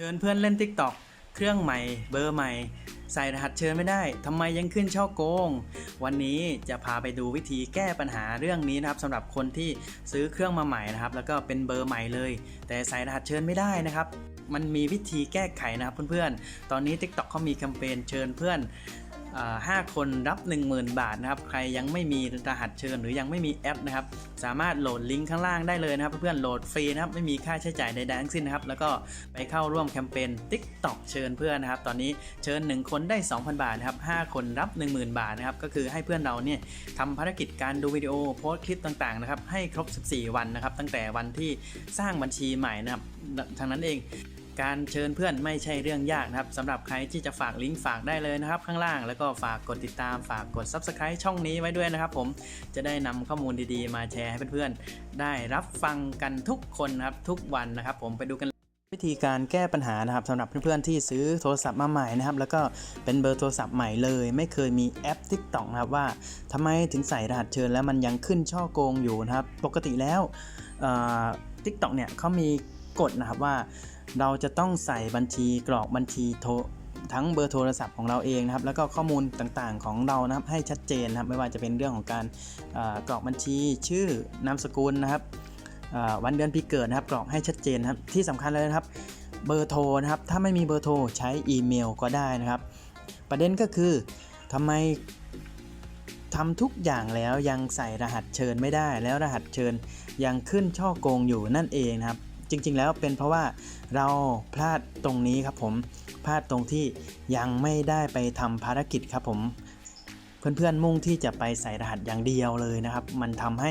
เชิญเพื่อนเล่น TikTok เครื่องใหม่ เบอร์ใหม่ ใส่รหัสเชิญไม่ได้ทำไมยังขึ้นช่อโกง วันนี้จะพาไปดูวิธีแก้ปัญหาเรื่องนี้นะครับสำหรับคนที่ซื้อเครื่องมาใหม่นะครับ แล้วก็เป็นเบอร์ใหม่เลย แต่ใส่รหัสเชิญไม่ได้นะครับ มันมีวิธีแก้ไขนะครับเพื่อนๆ ตอนนี้ TikTok เขามีแคมเปญเชิญเพื่อน อ่าห้าคนรับ 10,000 บาทนะครับ ใครยังไม่มีรหัสเชิญหรือยังไม่มีแอปนะครับ สามารถโหลดลิงก์ข้างล่างได้เลยนะครับ เพื่อนๆโหลดฟรีนะครับ ไม่มีค่าใช้จ่ายใดๆทั้งสิ้นนะครับ แล้วก็ไปเข้าร่วมแคมเปญ TikTok เชิญเพื่อนนะครับ ตอนนี้เชิญ 1 คนได้ 2,000 บาทนะครับ 5 คนรับ 10,000 บาทนะครับ ก็คือให้เพื่อนเราเนี่ยทำภารกิจการดูวิดีโอโพสต์คลิปต่างๆนะครับ ให้ครบ 14 วันนะครับ ตั้งแต่วันที่สร้างบัญชีใหม่นะครับทางนั้นเอง การเชิญเพื่อนไม่ใช่เรื่องยากนะครับสำหรับใครที่จะฝากลิงก์ฝากได้เลยนะครับ ข้างล่างแล้วก็ฝากกดติดตามฝากกด Subscribe ช่องนี้ไว้ด้วยนะครับ ผมจะได้นำข้อมูลดีๆ มาแชร์ให้เพื่อนๆ ได้รับฟังกันทุกคนนะครับทุกวันนะครับ ผมไปดูกันวิธีการแก้ปัญหานะครับสำหรับเพื่อนๆที่ซื้อโทรศัพท์มาใหม่นะครับ แล้วก็เป็นเบอร์โทรศัพท์ใหม่เลย ไม่เคยมีแอป TikTok นะครับว่าทำไมถึงใส่รหัสเชิญแล้วมันยังขึ้นช่อโกงอยู่นะครับ ปกติแล้วทิกตอกเนี่ยเขามีกฎนะครับว่า เราจะต้องใส่บัญชีกรอกบัญชีโทรทั้งเบอร์โทรศัพท์ของเราเองนะครับ แล้วก็ข้อมูลต่างๆของเรานะครับให้ชัดเจนนะครับ ไม่ว่าจะเป็นเรื่องของการกรอกบัญชีชื่อนามสกุลนะครับวันเดือนปีเกิดนะครับ กรอกให้ชัดเจนนะครับที่สำคัญเลยนะครับ เบอร์โทรนะครับ ถ้าไม่มีเบอร์โทรใช้อีเมลก็ได้นะครับ ประเด็นก็คือทำไมทำทุกอย่างแล้วยังใส่รหัสเชิญไม่ได้ แล้วรหัสเชิญยังขึ้นช่อโกงอยู่นั่นเองนะครับ จริง ๆ แล้วเป็นเพราะว่าเราพลาดตรงนี้ครับผมพลาดตรงที่ยังไม่ได้ไปทำภารกิจครับผมเพื่อนๆมุ่งที่จะไปใส่รหัสอย่างเดียวเลยนะครับ มันทำให้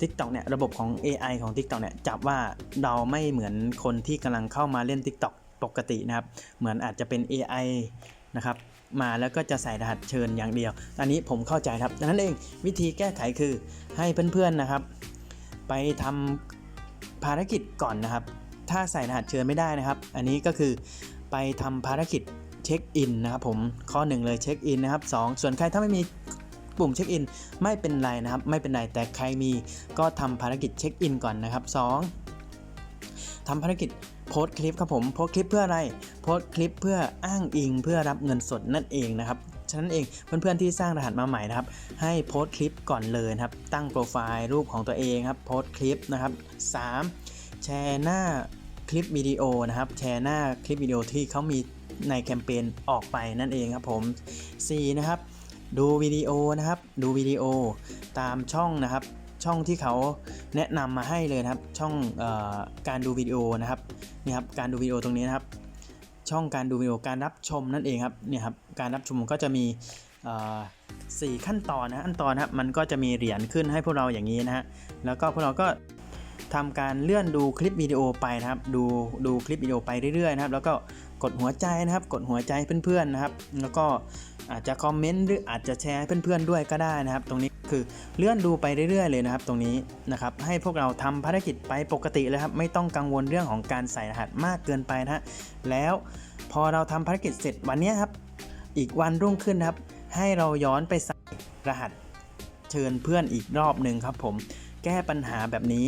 TikTok เนี่ยระบบของ AI ของ TikTok เนี่ยจับว่าเราไม่เหมือนคนที่กำลังเข้ามาเล่น TikTok ปกตินะครับ เหมือนอาจจะเป็น AI นะครับมาแล้วก็จะใส่รหัสเชิญอย่างเดียว อันนี้ผมเข้าใจครับดังนั้นเองวิธีแก้ไขคือให้เพื่อนๆนะครับ ไปทำ ภารกิจก่อนนะครับ ถ้าใส่รหัสเชิญไม่ได้นะครับ อันนี้ก็คือไปทำภารกิจเช็คอินนะครับผมข้อ 1 เลยเช็คอินนะครับสองส่วนใครถ้าไม่มีปุ่มเช็คอินไม่เป็นไรนะครับ ไม่เป็นไรแต่ใครมีก็ทำภารกิจเช็คอินก่อนนะครับสองทำภารกิจโพสคลิปครับผมโพสคลิปเพื่ออะไรโพสคลิปเพื่ออ้างอิงเพื่อรับเงินสดนั่นเองนะครับ ฉะนั้นเองเพื่อนๆที่สร้างรหัสมาใหม่นะครับ ให้โพสต์คลิปก่อนเลยนะครับ ตั้งโปรไฟล์รูปของตัวเองครับ โพสต์คลิปนะครับ 3. แชร์หน้าคลิปวิดีโอนะครับ แชร์หน้าคลิปวิดีโอที่เขามีในแคมเปญออกไปนั่นเองครับผม 4. นะครับ ดูวิดีโอนะครับ ดูวิดีโอตามช่องนะครับช่องที่เขาแนะนำมาให้เลยนะครับ ช่องเออการดูวิดีโอนะครับนี่ครับการดูวิดีโอตรงนี้นะครับ ช่องการดูวิดีโอการรับชมนั่นเองครับเนี่ยครับการรับชมก็จะมีสี่ขั้นตอนนะขั้นตอนนะครับมันก็จะมีเหรียญขึ้นให้พวกเราอย่างนี้นะฮะแล้วก็พวกเราก็ ทำการเลื่อนดูคลิปวิดีโอไปนะครับ ดูดูคลิปวิดีโอไปเรื่อยๆนะครับ แล้วก็กดหัวใจนะครับ กดหัวใจเพื่อนๆนะครับ แล้วก็อาจจะคอมเมนต์หรืออาจจะแชร์เพื่อนๆด้วยก็ได้นะครับ ตรงนี้คือเลื่อนดูไปเรื่อยๆเลยนะครับ ตรงนี้นะครับให้พวกเราทำภารกิจไปปกติเลยครับ ไม่ต้องกังวลเรื่องของการใส่รหัสมากเกินไปนะฮะแล้วพอเราทำภารกิจเสร็จวันนี้ครับ อีกวันรุ่งขึ้นนะครับ ให้เราย้อนไปใส่รหัสเชิญเพื่อนอีกรอบหนึ่งครับผม แก้ปัญหาแบบนี้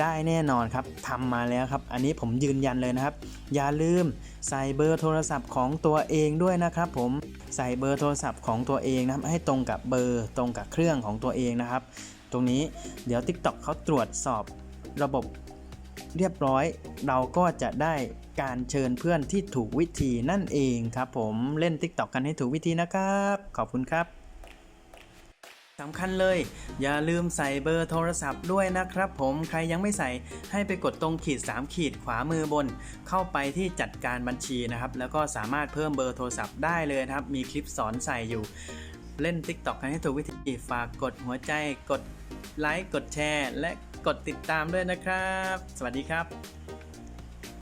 ได้แน่นอนครับทำมาแล้วครับ อันนี้ผมยืนยันเลยนะครับ อย่าลืมใส่เบอร์โทรศัพท์ของตัวเองด้วยนะครับ ผมใส่เบอร์โทรศัพท์ของตัวเองนะครับ ให้ตรงกับเบอร์ตรงกับเครื่องของตัวเองนะครับ ตรงนี้เดี๋ยว TikTok เขาตรวจสอบระบบเรียบร้อย เราก็จะได้การเชิญเพื่อนที่ถูกวิธีนั่นเองครับ ผมเล่น TikTok กันให้ถูกวิธีนะครับ ขอบคุณครับ สำคัญเลย อย่าลืมใส่เบอร์โทรศัพท์ด้วยนะครับผมใครยังไม่ใส่ให้ไปกดตรงขีด 3 ขีดขวามือบน เข้าไปที่จัดการบัญชีนะครับ แล้วก็สามารถเพิ่มเบอร์โทรศัพท์ได้เลยนะครับ มีคลิปสอนใส่อยู่ เล่น TikTok กันให้ถูกวิธีฝากกดหัวใจ กดไลค์กดแชร์ และกดติดตามด้วยนะครับ สวัสดีครับ